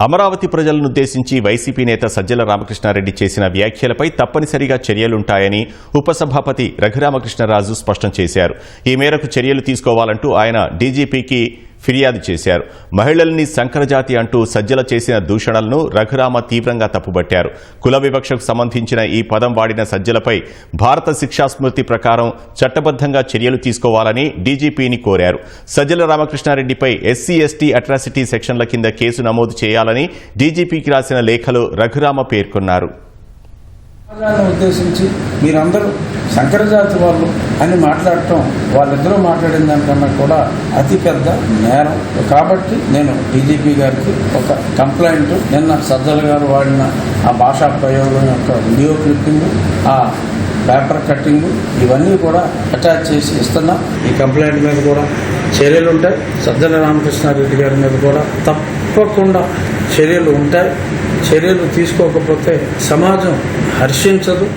అమరావతి ప్రజలను ఉద్దేశించి వైసీపీ నేత సజ్జల రామకృష్ణారెడ్డి చేసిన వ్యాఖ్యలపై తప్పనిసరిగా చర్యలుంటాయని ఉపసభాపతి రఘురామకృష్ణరాజు స్పష్టం చేశారు. ఈ మేరకు చర్యలు తీసుకోవాలంటూ ఆయన డీజీపీకి ఫిర్యాదు చేశారు. మహిళల్ని సంకరజాతి అంటూ సజ్జల చేసిన దూషణలను రఘురామ తీవ్రంగా తప్పుబట్టారు. కుల వివక్షకు సంబంధించిన ఈ పదం వాడిన సజ్జలపై భారత శిక్షా స్మృతి ప్రకారం చట్టబద్ధంగా చర్యలు తీసుకోవాలని డీజీపీని కోరారు. సజ్జల రామకృష్ణారెడ్డిపై ఎస్సీ ఎస్టీ అట్రాసిటీ సెక్షన్ల కింద కేసు నమోదు చేయాలని డీజీపీకి రాసిన లేఖలో రఘురామ పేర్కొన్నారు. ఉద్దేశించి మీరందరూ సంకరజాతి వాళ్ళు అని మాట్లాడటం వాళ్ళిద్దరూ మాట్లాడిన దానికన్నా కూడా అతి పెద్ద నేరం. కాబట్టి నేను డీజీపీ గారికి ఒక కంప్లైంట్ నిన్న సజ్జల గారు వాడిన ఆ భాషా ప్రయోగం యొక్క వీడియో క్లిప్పింగ్ ఆ పేపర్ కట్టింగ్ ఇవన్నీ కూడా అటాచ్ చేసి ఇస్తున్నా. ఈ కంప్లైంట్ మీద కూడా చర్యలు ఉంటాయి. సజ్జల రామకృష్ణారెడ్డి గారి మీద కూడా తప్పకుండా చర్యలు ఉంటాయి. చర్యలు తీసుకోకపోతే సమాజం హర్షించదు.